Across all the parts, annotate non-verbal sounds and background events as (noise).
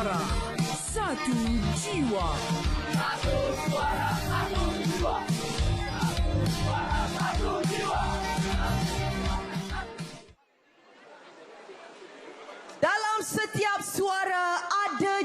Suara, satu jiwa.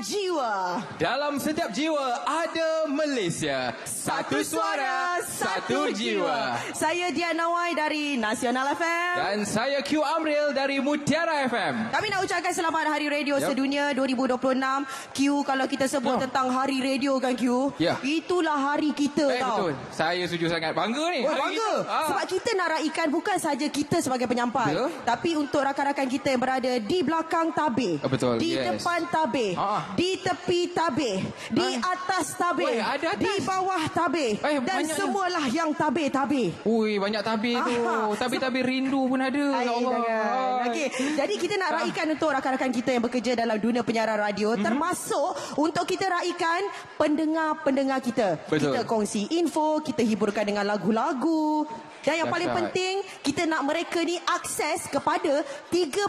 Jiwa. Dalam setiap jiwa ada Malaysia. Satu suara, satu jiwa. Saya Diana Wai dari Nasional FM. Dan saya Q Amril dari Mutiara FM. Kami nak ucapkan selamat Hari Radio Yup. Sedunia 2026. Q, kalau kita sebut Yup. tentang Hari Radio kan Q, Ya. itulah hari kita Eh tau. betul. Saya setuju sangat. Bangga ni. Oh, hari bangga. kita. Ah. Sebab kita nak raikan bukan saja kita sebagai penyampai. Ya. Tapi untuk rakan-rakan kita yang berada di belakang tabir. Ah, betul, Di yes. depan tabir. Ah. Di tepi tabir. Di atas tabir. Weh, ada atas. Di bawah tabir. Eh, Dan banyaknya. semualah yang tabir-tabir. Ui, banyak tabir tu. Tabir-tabir rindu pun ada. Ay, ya Allah. jangan. Okey, jadi kita nak Ah. raikan untuk rakan-rakan kita yang bekerja dalam dunia penyiaran radio Mhm. termasuk untuk kita raikan pendengar-pendengar kita. Betul. Kita kongsi info, kita hiburkan dengan lagu-lagu. Dan yang paling penting, kita nak mereka ni akses kepada 34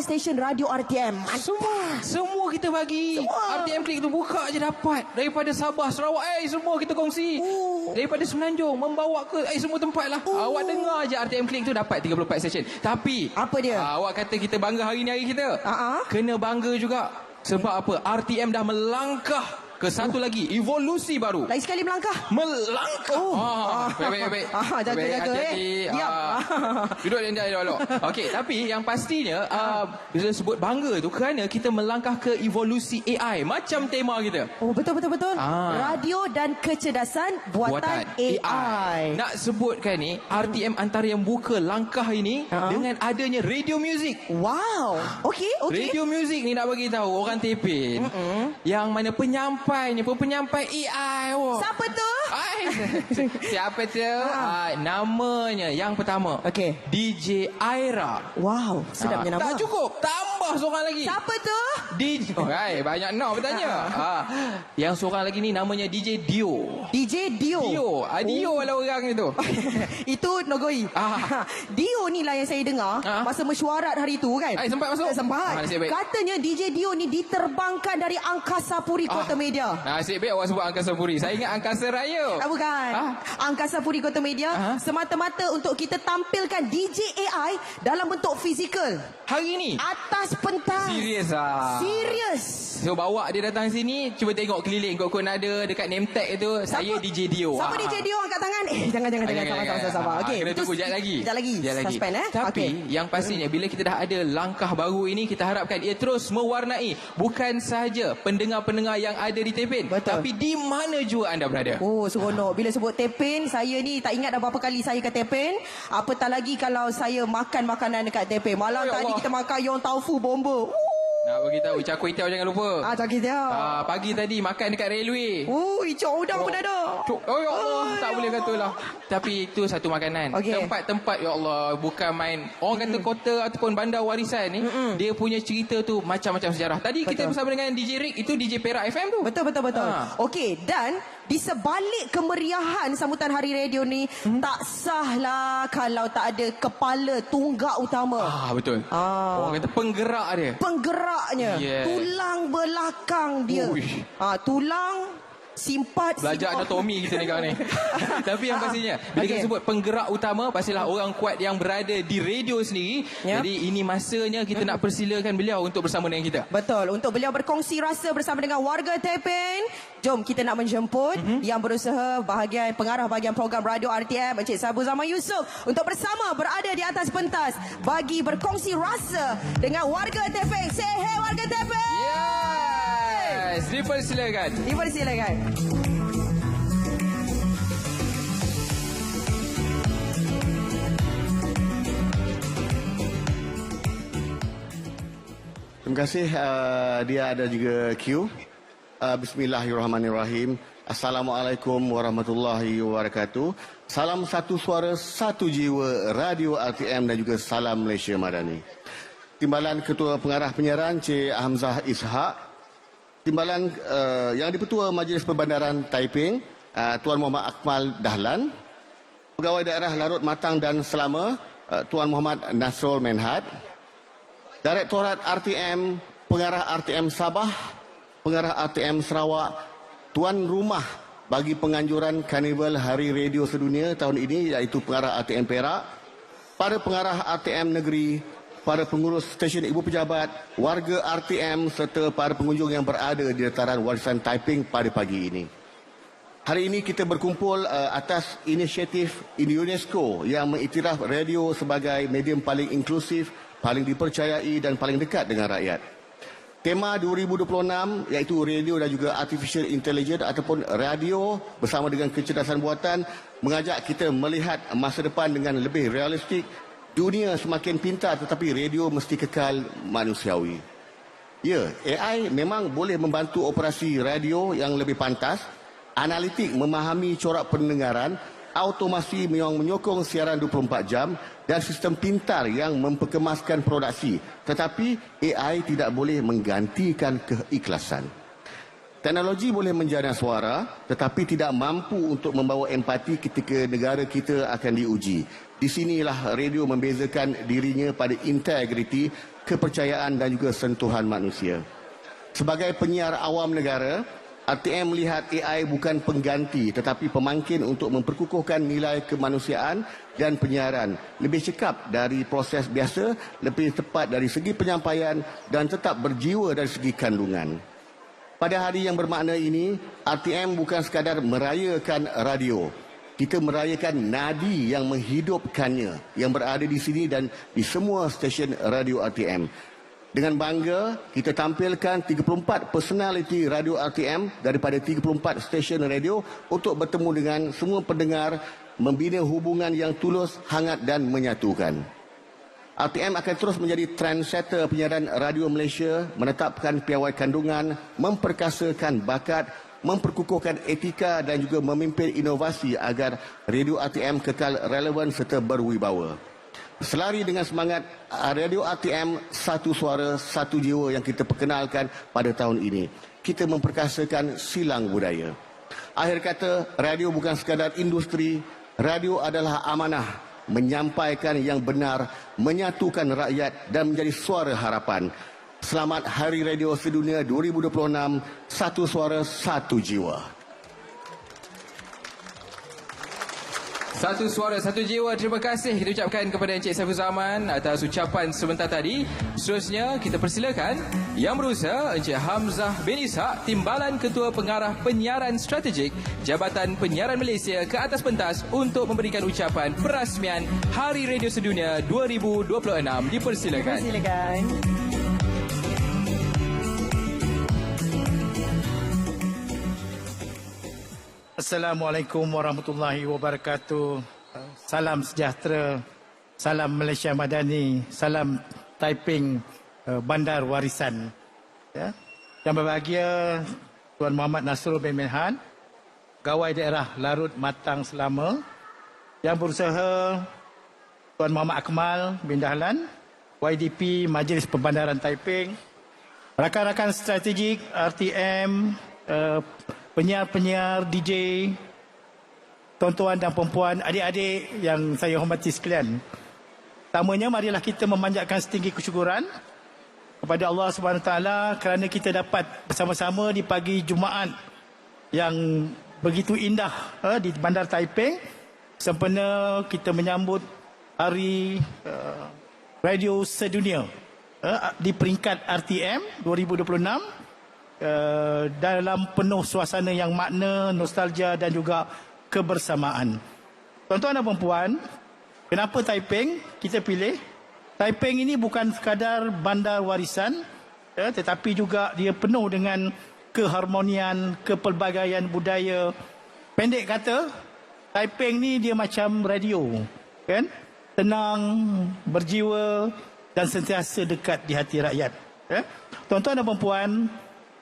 stesen radio RTM. Semua Semua kita bagi Semua. RTM Klik tu buka je dapat Daripada Sabah, Sarawak Eh semua kita kongsi Oh. Daripada Semenanjung Membawa ke Eh semua tempat lah Oh. Awak dengar je RTM Klik tu dapat 34 session Tapi Apa dia? Awak kata kita bangga hari ni hari kita ah. Kena bangga juga Sebab apa RTM dah melangkah Ke satu lagi Evolusi baru Lagi sekali melangkah. Melangkah Oh. ah, Baik baik baik Ah, jaga, Baik, jaga, eh. Diam. Ah. (laughs) Duduk dan jangan dulu. Okey, tapi yang pastinya uh, bila sebut bangga tu kerana kita melangkah ke evolusi AI macam tema kita. Oh betul betul betul. Ah. Radio dan kecerdasan buatan, AI. Nak sebutkan ni RTM antara yang buka langkah ini Ah. dengan adanya radio music. Wow. Okey okey. Radio music ni nak bagi tahu orang Tepin. Yang mana penyampainya pun penyampai AI. Wah. Siapa tu? Ai, (laughs) siapa tu? Ah, namanya yang pertama. Okey. DJ Aira. Wow, sedapnya Ah, nama. Tak cukup. Tambah seorang lagi. Siapa tu? DJ. Oh, hai, banyak nak bertanya. ah, yang seorang lagi ni namanya DJ Dio. DJ Dio. Dio. Ah, Dio lah orang itu. (laughs) Itu Nogoi. Ah. (laughs) Dio ni lah yang saya dengar Ah. masa mesyuarat hari tu kan. Eh, sempat masuk? Sempat. Ah, nasib baik. Katanya DJ Dio ni diterbangkan dari Angkasa Puri Kota Ah. Media. Nasib baik awak sebut Angkasa Puri. Saya ingat Angkasa Raya. Ah, bukan. Ah. Angkasa Puri Kota Media Ah. semata-mata untuk kita tampilkan DJ AI dalam bentuk fizikal. Hari ni. Atas pentas. Serius ah. Serius. So bawa dia datang sini Cuba tengok keliling Kok-kok ada Dekat name tag itu Saya DJ Dio Siapa Ah. DJ Dio angkat tangan? Eh, jangan jangan jangan sabar sabar sabar. Ah, Okey. Kena tunggu sekejap lagi Sekejap lagi. Sekejap lagi Suspend eh. Tapi Okey. yang pastinya Bila kita dah ada Langkah baru ini Kita harapkan Ia terus mewarnai Bukan sahaja Pendengar-pendengar yang ada di Tepin Betul. Tapi di mana jua anda berada Oh, seronok. Bila sebut tepin, saya ni tak ingat dah berapa kali saya ke tepin. Apatah lagi kalau saya makan makanan dekat tepin. Malam Oh, ya tadi Allah. kita makan yong taufu bomba. Nak beritahu Cak Kuih Tiaw jangan lupa Ah, cakap dia. Ah, Pagi tadi makan dekat railway Oh, icok udang pun ada. Cuk, oh ya Allah, Oh, tak ya boleh kata lah. Tapi itu satu makanan. Tempat-tempat ya Allah, bukan main. Orang kata kota ataupun bandar warisan ni, dia punya cerita tu macam-macam sejarah. Tadi kita Betul. bersama dengan DJ Rick, itu DJ Perak FM tu. Betul betul betul. Ha. Okey, dan di sebalik kemeriahan sambutan hari radio ni Hmm? tak sahlah kalau tak ada kepala tunggak utama. Ah, betul. Ah. Orang kata penggerak dia. Penggeraknya, Yes. tulang belakang dia. Uish. Ah, tulang simpat Belajar simpat. anatomi kita ni kau ni. (laughs) Tapi yang pastinya, bila Okey. kita sebut penggerak utama, pastilah orang kuat yang berada di radio sendiri. Ya. Jadi ini masanya kita nak persilakan beliau untuk bersama dengan kita. Betul. Untuk beliau berkongsi rasa bersama dengan warga Tepin. Jom kita nak menjemput Mhm. yang berusaha bahagian pengarah bahagian program radio RTM Encik Sabu Zaman Yusof untuk bersama berada di atas pentas bagi berkongsi rasa dengan warga Tepin. Say hey warga Tepin. Yes, dipersilakan. Dipersilakan. Terima kasih uh, dia ada juga Q. Uh, Bismillahirrahmanirrahim. Assalamualaikum warahmatullahi wabarakatuh. Salam satu suara, satu jiwa, Radio RTM dan juga salam Malaysia Madani. Timbalan Ketua Pengarah Penyiaran Cik Hamzah Ishak. Timbalan uh, yang dipertua Majlis Perbandaran Taiping uh, Tuan Muhammad Akmal Dahlan. Pegawai Daerah Larut Matang dan Selama uh, Tuan Muhammad Nasrul Menhad. Direktorat RTM pengarah RTM Sabah, pengarah RTM Sarawak, tuan rumah bagi penganjuran Karnival Hari Radio Sedunia tahun ini iaitu pengarah RTM Perak, para pengarah RTM Negeri, para pengurus stesen ibu pejabat, warga RTM serta para pengunjung yang berada di dataran warisan Taiping pada pagi ini. Hari ini kita berkumpul uh, atas inisiatif UNESCO yang mengiktiraf radio sebagai medium paling inklusif, paling dipercayai dan paling dekat dengan rakyat. Tema 2026 iaitu radio dan juga artificial intelligence ataupun radio bersama dengan kecerdasan buatan mengajak kita melihat masa depan dengan lebih realistik. Dunia semakin pintar tetapi radio mesti kekal manusiawi. Ya, AI memang boleh membantu operasi radio yang lebih pantas analitik memahami corak pendengaran, automasi yang menyokong siaran 24 jam dan sistem pintar yang memperkemaskan produksi. Tetapi AI tidak boleh menggantikan keikhlasan. Teknologi boleh menjana suara tetapi tidak mampu untuk membawa empati ketika negara kita akan diuji. Di sinilah radio membezakan dirinya pada integriti, kepercayaan dan juga sentuhan manusia. Sebagai penyiar awam negara, RTM melihat AI bukan pengganti tetapi pemangkin untuk memperkukuhkan nilai kemanusiaan dan penyiaran. Lebih cekap dari proses biasa, lebih tepat dari segi penyampaian dan tetap berjiwa dari segi kandungan. Pada hari yang bermakna ini, RTM bukan sekadar merayakan radio. Kita merayakan nadi yang menghidupkannya yang berada di sini dan di semua stesen radio RTM. Dengan bangga, kita tampilkan 34 personality radio RTM daripada 34 stesen radio untuk bertemu dengan semua pendengar, membina hubungan yang tulus, hangat dan menyatukan. RTM akan terus menjadi trendsetter penyiaran radio Malaysia, menetapkan piawai kandungan, memperkasakan bakat, memperkukuhkan etika dan juga memimpin inovasi agar radio RTM kekal relevan serta berwibawa. Selari dengan semangat ah, Radio ATM Satu Suara Satu Jiwa yang kita perkenalkan pada tahun ini. Kita memperkasakan silang budaya. Akhir kata, radio bukan sekadar industri. Radio adalah amanah menyampaikan yang benar, menyatukan rakyat dan menjadi suara harapan. Selamat Hari Radio Sedunia 2026, Satu Suara Satu Jiwa. Satu suara, satu jiwa. Terima kasih kita ucapkan kepada Encik Saiful Zaman atas ucapan sebentar tadi. Seterusnya, kita persilakan yang berusaha Encik Hamzah bin Ishak, Timbalan Ketua Pengarah Penyiaran Strategik Jabatan Penyiaran Malaysia ke atas pentas untuk memberikan ucapan perasmian Hari Radio Sedunia 2026. Dipersilakan. Silakan. Assalamualaikum warahmatullahi wabarakatuh. Salam sejahtera. Salam Malaysia Madani. Salam Taiping eh, Bandar Warisan. Ya. Yang berbahagia Tuan Muhammad Nasrul bin Menhan, Gawai Daerah Larut Matang Selama, yang berusaha Tuan Muhammad Akmal bin Dahlan, YDP Majlis Pembandaran Taiping, rakan-rakan strategik RTM, uh, penyiar-penyiar DJ, tuan-tuan dan perempuan, adik-adik yang saya hormati sekalian. Pertamanya marilah kita memanjatkan setinggi kesyukuran kepada Allah Subhanahu taala kerana kita dapat bersama-sama di pagi Jumaat yang begitu indah eh, di Bandar Taiping sempena kita menyambut hari uh, radio sedunia uh, di peringkat RTM 2026 Uh, dalam penuh suasana yang makna, nostalgia dan juga kebersamaan. Tuan-tuan dan puan kenapa Taiping kita pilih? Taiping ini bukan sekadar bandar warisan, ya, tetapi juga dia penuh dengan keharmonian, kepelbagaian budaya. Pendek kata, Taiping ni dia macam radio, kan? Tenang, berjiwa dan sentiasa dekat di hati rakyat. Ya? Tuan-tuan dan puan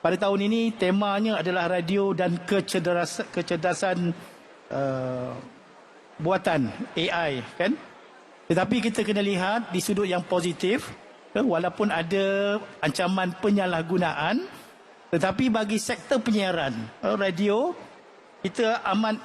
pada tahun ini temanya adalah radio dan kecerdasan, kecerdasan uh, buatan AI kan. Tetapi kita kena lihat di sudut yang positif uh, walaupun ada ancaman penyalahgunaan tetapi bagi sektor penyiaran uh, radio kita amat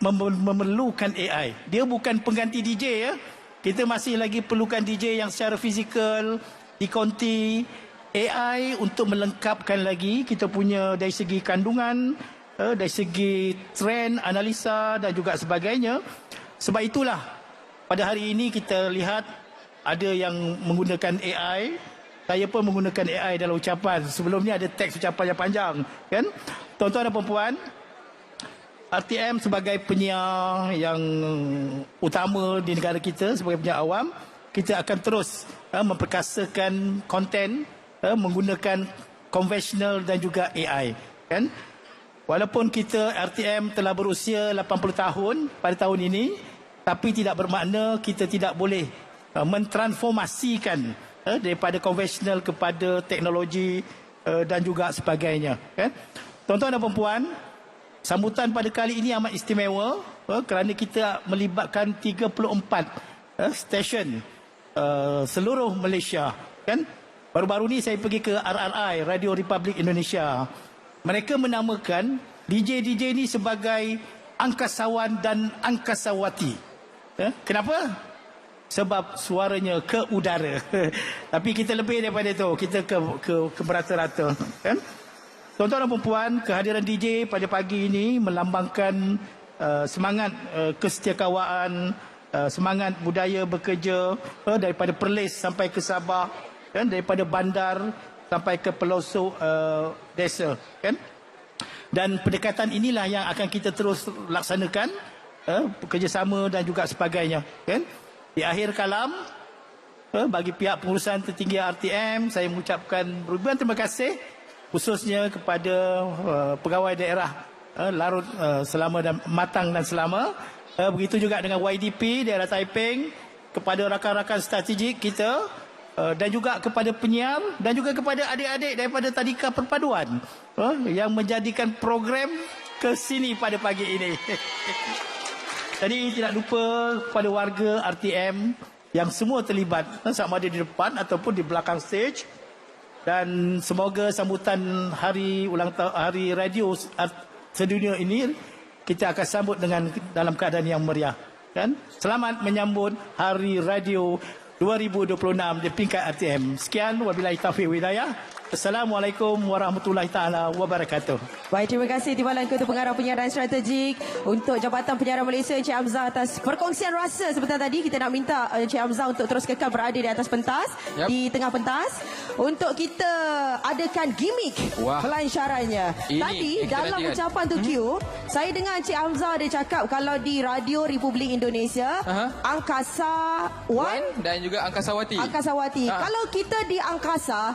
memerlukan AI. Dia bukan pengganti DJ ya. Kita masih lagi perlukan DJ yang secara fizikal, dikonti, AI untuk melengkapkan lagi kita punya dari segi kandungan, uh, dari segi trend, analisa dan juga sebagainya. Sebab itulah pada hari ini kita lihat ada yang menggunakan AI. Saya pun menggunakan AI dalam ucapan. Sebelum ni ada teks ucapan yang panjang. Kan? Tuan-tuan dan perempuan, RTM sebagai penyiar yang utama di negara kita, sebagai penyiar awam, kita akan terus uh, memperkasakan konten uh, menggunakan konvensional dan juga AI. Kan? Walaupun kita RTM telah berusia 80 tahun pada tahun ini, tapi tidak bermakna kita tidak boleh uh, mentransformasikan uh, daripada konvensional kepada teknologi uh, dan juga sebagainya. Kan? Tuan-tuan dan perempuan, sambutan pada kali ini amat istimewa uh, kerana kita melibatkan 34 uh, stesen uh, seluruh Malaysia. Kan? Baru-baru ni saya pergi ke RRI, Radio Republik Indonesia. Mereka menamakan DJ-DJ ni sebagai angkasawan dan angkasawati. Eh? Kenapa? Sebab suaranya ke udara. (laughs) Tapi kita lebih daripada itu. Kita ke ke, ke merata-rata. Kan? Tuan-tuan dan perempuan, kehadiran DJ pada pagi ini melambangkan uh, semangat uh, kesetiakawaan, uh, semangat budaya bekerja uh, daripada Perlis sampai ke Sabah, kan? daripada bandar sampai ke pelosok uh, desa. Kan? Dan pendekatan inilah yang akan kita terus laksanakan uh, kerjasama dan juga sebagainya. Kan? Di akhir kalam, uh, bagi pihak pengurusan tertinggi RTM, saya mengucapkan ribuan terima kasih khususnya kepada uh, pegawai daerah uh, Larut uh, selama dan matang dan selama uh, begitu juga dengan YDP daerah Taiping kepada rakan-rakan strategik kita dan juga kepada penyiar dan juga kepada adik-adik daripada tadika perpaduan uh, yang menjadikan program ke sini pada pagi ini. (laughs) Jadi tidak lupa kepada warga RTM yang semua terlibat sama ada di depan ataupun di belakang stage. Dan semoga sambutan hari ulang tahun hari radio sedunia ini kita akan sambut dengan dalam keadaan yang meriah. Kan? Selamat menyambut hari radio 2026 di peringkat RTM sekian wabillahi taufiq hidayah Assalamualaikum warahmatullahi taala wabarakatuh. Baik, terima kasih Timbalan Ketua Pengarah Penyiaran Strategik untuk Jabatan Penyiaran Malaysia Encik Hamzah atas perkongsian rasa sebentar tadi. Kita nak minta uh, Encik Hamzah untuk terus kekal berada di atas pentas, Yap. di tengah pentas untuk kita adakan gimmick Wah. pelancarannya. Ini Tadi dalam nantikan. ucapan tu Q, saya dengar Encik Hamzah dia cakap kalau di Radio Republik Indonesia, Aha. Angkasa One Wan dan juga Angkasawati. Angkasawati. Ah. Kalau kita di angkasa,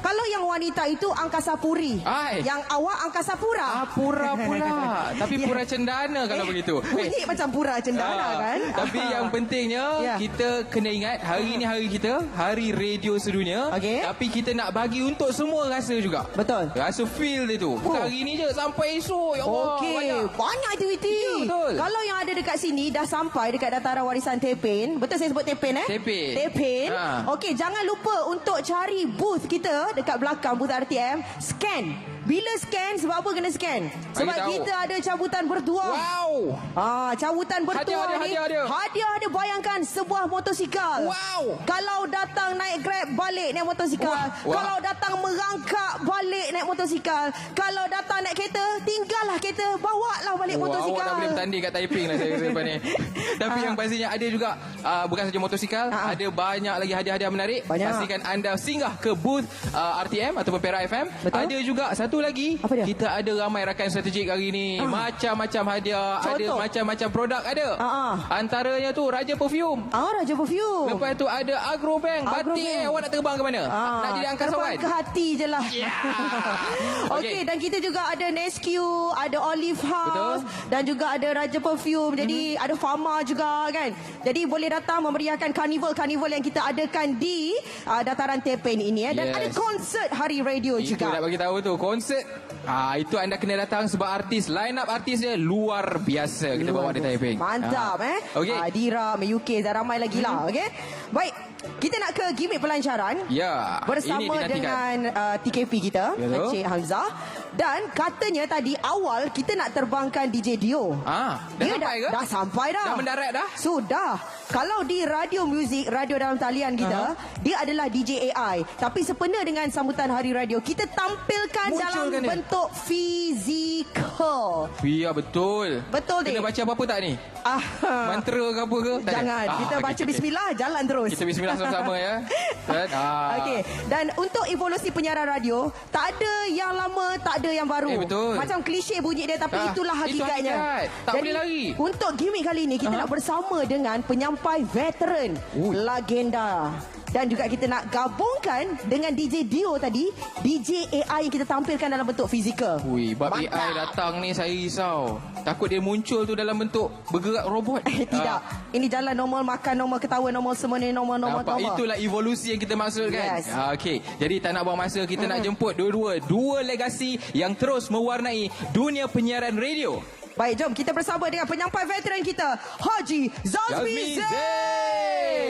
kalau yang wanita itu angkasa puri. Ai. Yang awak angkasa pura. Ah, pura pula. (laughs) Tapi Ya. pura cendana kalau Eh, begitu. Bunyi macam pura cendana Ah, kan? Tapi Ah. (laughs) yang pentingnya Ya. kita kena ingat hari ni hari kita, hari radio sedunia. Okey. Tapi kita nak bagi untuk semua rasa juga. Betul. Rasa feel dia tu. Bukan Oh. hari ni je sampai esok. Ya Allah. Okey, banyak. banyak aktiviti. Ya, betul. Kalau yang ada dekat sini dah sampai dekat dataran warisan Tepin. Betul saya sebut Tepin eh? Tepin. Tepin. Ha. Okey, jangan lupa untuk cari booth kita dekat belakang booth RTM. Scan. Bila scan, sebab apa kena scan? Sebab tahu. kita ada cabutan bertuah. Wow. Ah, cabutan bertuah Hadiah dia, ni. hadiah dia. Hadiah dia bayangkan sebuah motosikal. Wow. Kalau datang naik Grab balik naik motosikal. Wah. Kalau datang merangkak balik naik motosikal. Kalau datang naik tinggallah kereta, bawa lah balik Wah, motosikal. awak dah boleh bertanding kat Taiping lah saya rasa lepas ni. (laughs) Tapi yang pastinya ada juga uh, bukan saja motosikal, ah. ada banyak lagi hadiah-hadiah menarik. Banyak. Pastikan anda singgah ke booth uh, RTM ataupun Perak FM. Betul. Ada juga satu lagi, Apa dia? kita ada ramai rakan strategik hari ni. Macam-macam hadiah, ada Contoh? macam-macam produk ada. Ah. Antaranya tu Raja Perfume. Ah, Raja Perfume. Lepas tu ada Agrobank. Batik eh, awak nak terbang ke mana? Ah, nak jadi angkasawan? terbang ke hati je lah. Ya. (laughs) Okey, Okey. dan kita juga ada Nesque, ada Olive House Betul. Mhm. dan juga ada Raja Perfume. Jadi mm-hmm. ada Fama juga kan. Jadi boleh datang memeriahkan karnival-karnival yang kita adakan di uh, dataran Tepin ini eh. dan Yes. ada konsert Hari Radio Itu juga. nak bagi tahu tu konsert. Ah itu anda kena datang sebab artis line up artis dia luar biasa kita bawa di Taiping. Mantap Ah. eh. Okey. Mhm. Ah, Dira, UK dan ramai lagi lah. Okey. Baik. kita nak ke gimmick pelancaran. Ya, Bersama dengan uh, TKP kita, Betul. Encik Hamzah. Dan katanya tadi awal kita nak terbangkan DJ Dio. Ah, dah Dia sampai dah, ke? Dah sampai dah. Dah mendarat dah? Sudah. Kalau di radio muzik, radio dalam talian kita, dia adalah DJ AI. Tapi sempena dengan sambutan Hari Radio, kita tampilkan dalam Munculkan dia. bentuk fizikal. Ya betul. Betul, Kena Dik. baca apa-apa tak ni? Ah, Mantra ke apa ke? Tak? Jangan. Ah, kita okey, baca okey. bismillah, jalan terus. Kita bismillah sama-sama ya. (laughs) Kan? Ah. Okey. Dan untuk evolusi penyiaran radio, tak ada yang lama, tak ada yang baru. Eh, betul. Macam klise bunyi dia tapi Ah, itulah itu hakikatnya. hakikat. Tak Jadi, boleh lari. Untuk gimmick kali ini kita Aha. nak bersama dengan penyampai veteran, Ui. legenda. Dan juga kita nak gabungkan dengan DJ Dio tadi, DJ AI yang kita tampilkan dalam bentuk fizikal. Ui, bab Mantap. AI datang ni saya risau. Takut dia muncul tu dalam bentuk bergerak robot. (laughs) Eh, tidak. Ini jalan normal, makan normal, ketawa normal, semua ni normal, normal, Nampak normal. itulah evolusi yang kita maksudkan. Yes. Ah, Okey. Jadi tak nak buang masa kita nak jemput dua-dua dua legasi yang terus mewarnai dunia penyiaran radio. Baik, jom kita bersama dengan penyampai veteran kita, Haji Zazmi Zazmi Zain.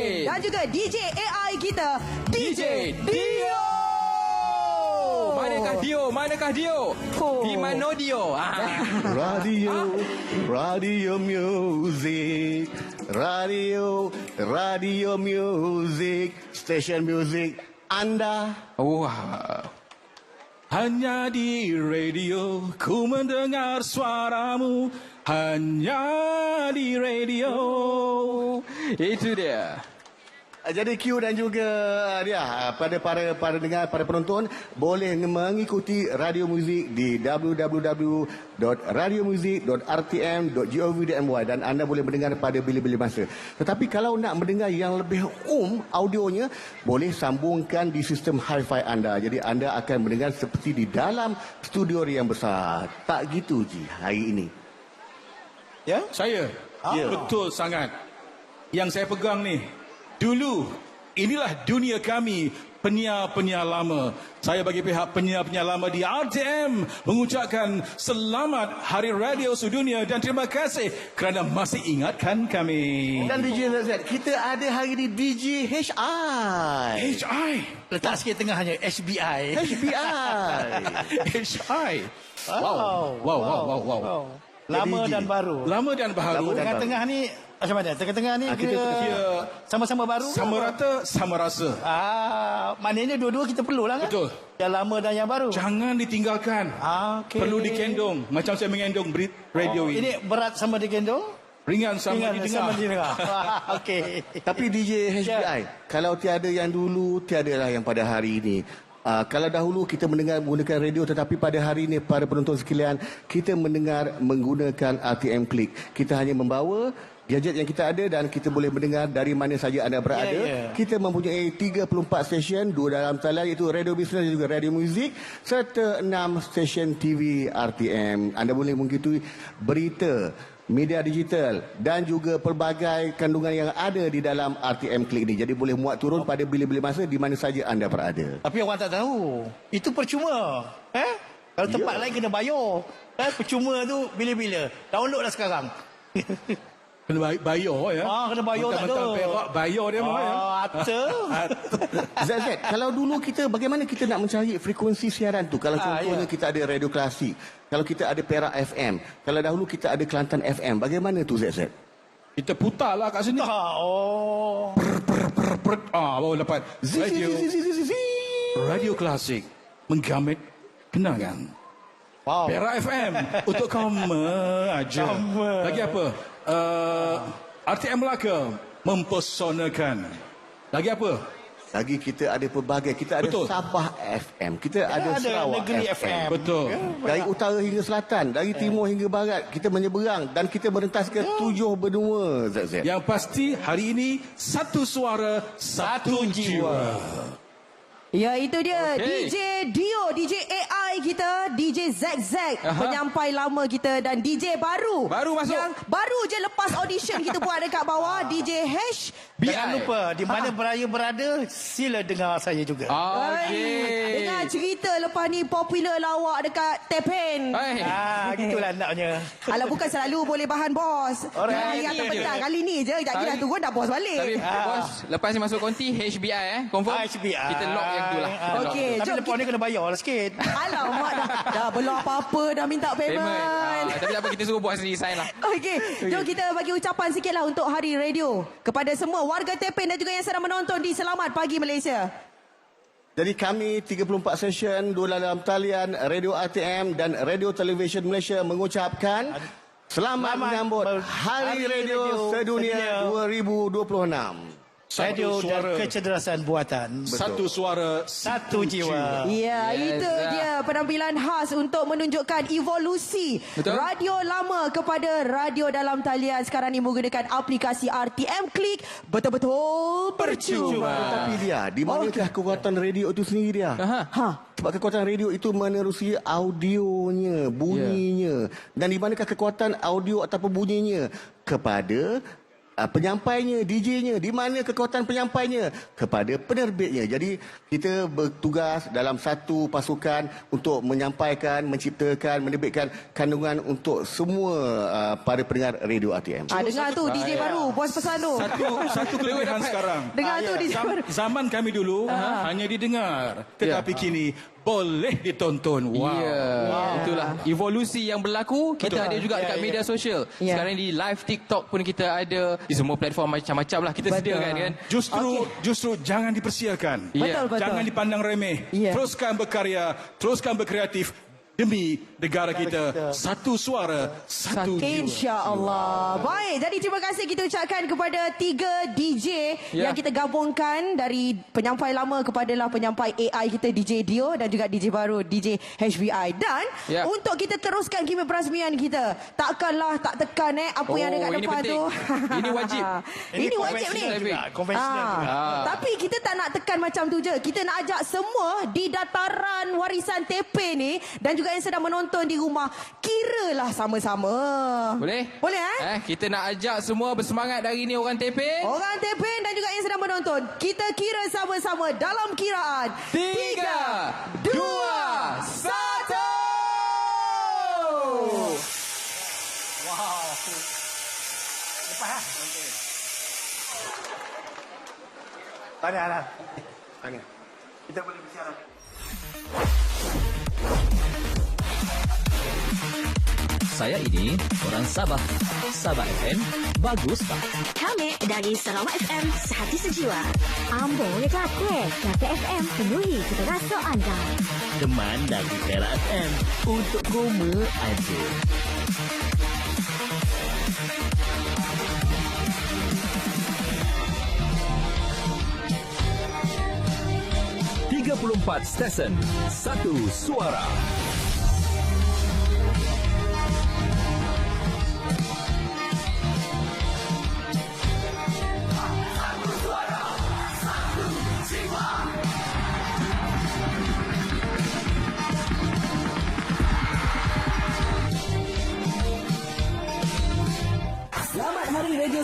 Dan juga DJ AI kita, DJ, Dio. Manakah Dio? Manakah Dio? Oh. Di mana Dio? Ah. (laughs) Radio, radio music, radio, radio music, station music anda. Wah. Hanya di radio ku mendengar suaramu Hanya di radio Itu dia. Jadi Q dan juga dia pada para para dengar para penonton boleh mengikuti radio muzik di www.radiomuzik.rtm.gov.my dan anda boleh mendengar pada bila-bila masa. Tetapi kalau nak mendengar yang lebih um audionya boleh sambungkan di sistem hi-fi anda. Jadi anda akan mendengar seperti di dalam studio yang besar. Tak gitu Ji hari ini. Ya? Saya? Ya. Betul sangat Yang saya pegang ni Dulu Inilah dunia kami Penyiar-penyiar lama Saya bagi pihak penyiar-penyiar lama di RTM Mengucapkan Selamat Hari Radio Sedunia Dan terima kasih Kerana masih ingatkan kami Dan DJ ZZ, kita ada hari ini DJ HI. HI Letak sikit tengah hanya HBI. HBI. (laughs) HI Wow Wow wow wow, wow. Oh. Lama Jadi, dan baru. Lama dan Lama dan- Tengah-tengah ni macam mana? Tengah-tengah ni Ah, kita kira kira sama-sama baru. Sama apa? rata Sama rasa Ah, maknanya dua-dua kita perlu lah kan? Betul. Yang lama dan yang baru. Jangan ditinggalkan Ah, okey. Perlu dikendong Macam saya mengendong berit radio Oh, ini. ini berat sama digendong? Ringan sama Ringan didengar sama didengar. (laughs) Ah, Okey. Tapi DJ HBI, kalau tiada yang dulu, tiadalah yang pada hari ini. Uh, kalau dahulu kita mendengar menggunakan radio tetapi pada hari ini para penonton sekalian kita mendengar menggunakan RTM Click. Kita hanya membawa gadget yang kita ada dan kita boleh mendengar dari mana saja anda berada. Ya, ya. Kita mempunyai 34 stesen, dua dalam talian iaitu radio bisnes dan juga radio muzik serta 6 stesen TV RTM. Anda boleh mengikuti berita, media digital dan juga pelbagai kandungan yang ada di dalam RTM Click ni. Jadi boleh muat turun pada bila-bila masa di mana saja anda berada. Tapi orang tak tahu. Itu percuma. Eh? Kalau tempat Ya. lain kena bayar. Eh, percuma tu bila-bila. Download lah sekarang. (laughs) Kena bay- bayar ya Ah, kena bayar tak ada. perak Bayar dia mah ya Ah, ata. ZZ, kalau dulu kita bagaimana kita nak mencari frekuensi siaran tu? Kalau Ah, contohnya ya. kita ada radio klasik, kalau kita ada Perak FM, kalau dahulu kita ada Kelantan FM, bagaimana tu ZZ? Kita putar lah kat sini Ah, oh. Prr, Ah baru dapat Radio. Radio klasik Menggamit kenangan Wow. Perak FM Untuk kamu (laughs) aja. Lagi apa uh, RTM Melaka Mempesonakan Lagi apa Lagi kita ada pelbagai, kita ada Betul. Sabah FM, kita ada, ada Sarawak Negeri FM. FM. Betul Dari utara hingga selatan, dari timur hingga barat, kita menyeberang dan kita merentas ke tujuh benua ZZ. Yang pasti hari ini Satu suara Satu, jiwa. Ya itu dia Okey. DJ Dio, DJ AI kita, DJ Zack Zack, penyampai lama kita dan DJ baru. Baru masuk. Yang baru je lepas audition kita buat dekat bawah DJ Hash. Jangan lupa, di mana beraya berada, sila dengar saya juga. Okey. Dengar cerita lepas ni popular lawak dekat Tepen. Hai. Ah, gitulah naknya. (laughs) Alah bukan selalu boleh bahan bos. Alright. Ini atas je. petang kali ni je. Sekejap lagi Tapi- dah turun dah bos balik. Tapi bos, lepas ni masuk konti HBI eh. Confirm? Ah, HBI. Kita lock yang tu lah. Ah. Okey, Tapi jom lepas ni kena bayar lah sikit. (laughs) Alamak dah, dah belum apa-apa dah minta payment. Payment. Ah, tapi tak apa kita suruh bos sendiri sign lah. Okey, jom kita bagi ucapan sikit lah untuk Hari Radio. Kepada semua warga Tepen dan juga yang sedang menonton di Selamat Pagi Malaysia. Jadi kami 34 session dua dalam talian Radio RTM dan Radio Television Malaysia mengucapkan selamat, Selamat menyambut Hari, Hari Radio, Radio Sedunia Sedunia. 2026. Radio Satu dan suara. kecerdasan buatan. Satu suara, Satu jiwa. Ya, Yes, itu ah. dia penampilan khas untuk menunjukkan evolusi Betul. radio lama kepada radio dalam talian. Sekarang ni menggunakan aplikasi RTM Klik. Betul-betul percuma. Tetapi dia, di manakah kekuatan radio itu sendiri dia? Aha. Ha. Sebab kekuatan radio itu menerusi audionya, bunyinya. Dan di manakah kekuatan audio ataupun bunyinya? Kepada uh, penyampainya, DJ-nya. Di mana kekuatan penyampainya? Kepada penerbitnya. Jadi kita bertugas dalam satu pasukan untuk menyampaikan, menciptakan, menerbitkan kandungan untuk semua uh, para pendengar radio RTM. Ah, dengar tu DJ baru, bos pesan tu. Satu satu kelebihan sekarang. Dengar tu DJ Zam, baru. zaman kami dulu hanya didengar, tetapi kini boleh ditonton. Wow. Ya, itulah evolusi yang berlaku. Kita Betul. ada juga Ya, dekat ya. media sosial. Ya. Sekarang di live TikTok pun kita ada. Di semua platform macam-macam lah kita Betul. sediakan kan. Justru justru jangan dipersiakan. Ya. Betul, betul. Jangan dipandang remeh. Ya. Teruskan berkarya, teruskan berkreatif demi negara kita. Satu suara, satu jiwa. Insya Allah. Baik, jadi terima kasih kita ucapkan kepada tiga DJ Ya. yang kita gabungkan dari penyampai lama kepada lah penyampai AI kita DJ Dio dan juga DJ baru DJ HBI. Dan Ya. untuk kita teruskan kimi perasmian kita, takkanlah tak tekan eh apa yang ada kat Oh, ini depan penting. tu. Ini wajib. (laughs) ini wajib ni. konvensional Ah. Ah. Tapi kita tak nak tekan macam tu je. Kita nak ajak semua di dataran warisan Tepe ni dan juga yang sedang menonton di rumah kiralah sama-sama. Boleh? Boleh eh? Eh, kita nak ajak semua bersemangat dari ni orang Tepe. Orang Tepen dan juga yang sedang menonton, kita kira sama-sama dalam kiraan. Tiga, dua, satu. Tahniah lah. Kita boleh bersiaran. Saya ini orang Sabah. Sabah FM, bagus pak. Kami dari Sarawak FM, sehati sejiwa. Ambo kuih, Kata FM, penuhi cita rasa anda. Teman dari Tera FM, untuk Goma aja. Tiga puluh empat stesen, satu suara.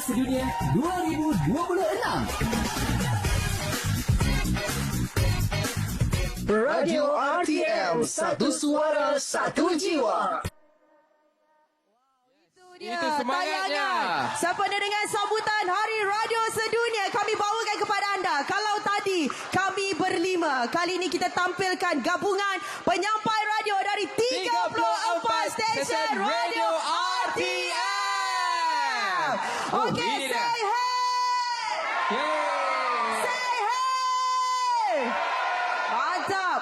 Radio Sedunia 2026. Radio RTM, satu suara, satu jiwa. dia Itu semangatnya. tayangan. Sempena dengan sambutan Hari Radio Sedunia kami bawakan kepada anda. Kalau tadi kami berlima, kali ini kita tampilkan gabungan penyampai radio dari 34 stesen radio RTM. Oh, Okey, ini dia. say hey! Yeay. Say hey!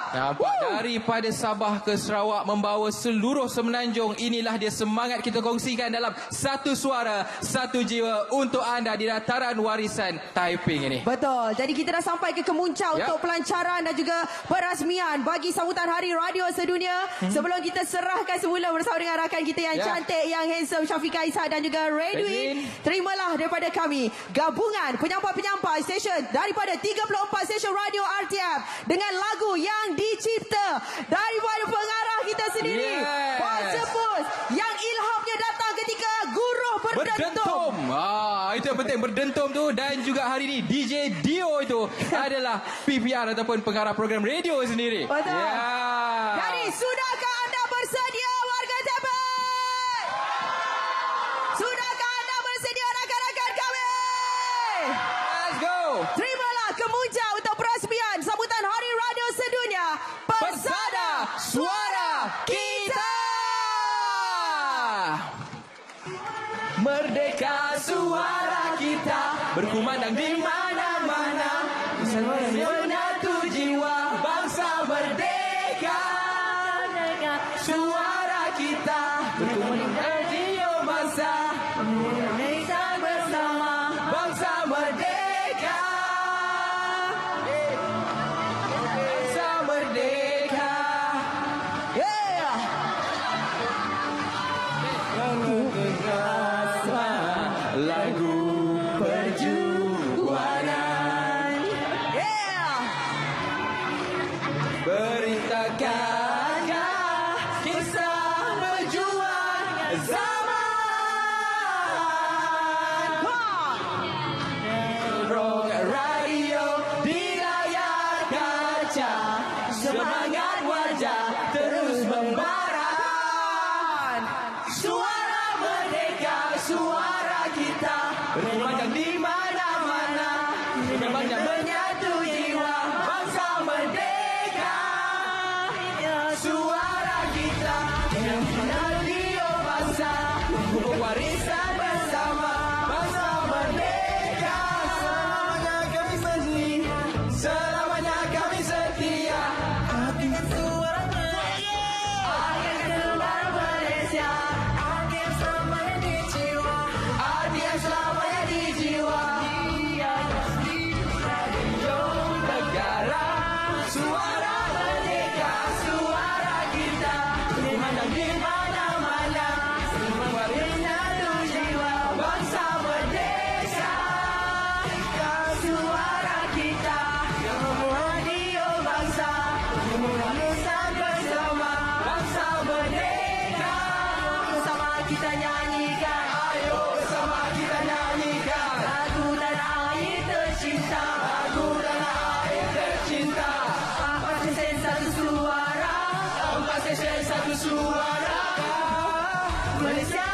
Nampak daripada Sabah ke Sarawak membawa seluruh semenanjung inilah dia semangat kita kongsikan dalam satu suara satu jiwa untuk anda di dataran warisan Taiping ini. Betul. Jadi kita dah sampai ke kemuncak Ya. untuk pelancaran dan juga perasmian bagi sambutan Hari Radio Sedunia. Sebelum kita serahkan semula bersama dengan rakan kita yang Ya. cantik, yang handsome Syafiqah Isa dan juga Redwin. Redwin. Terimalah daripada kami gabungan penyampai-penyampai stesen daripada 34 stesen radio RTM dengan lagu yang dicipta daripada pengarah kita sendiri. Yes. Bos yang ilhamnya datang ketika guruh berdentum. Berdentum. Ah, itu yang penting berdentum tu dan juga hari ini DJ Dio itu (laughs) adalah PPR ataupun pengarah program radio sendiri. Betul. Ya. Jadi, sudahkah suara Malaysia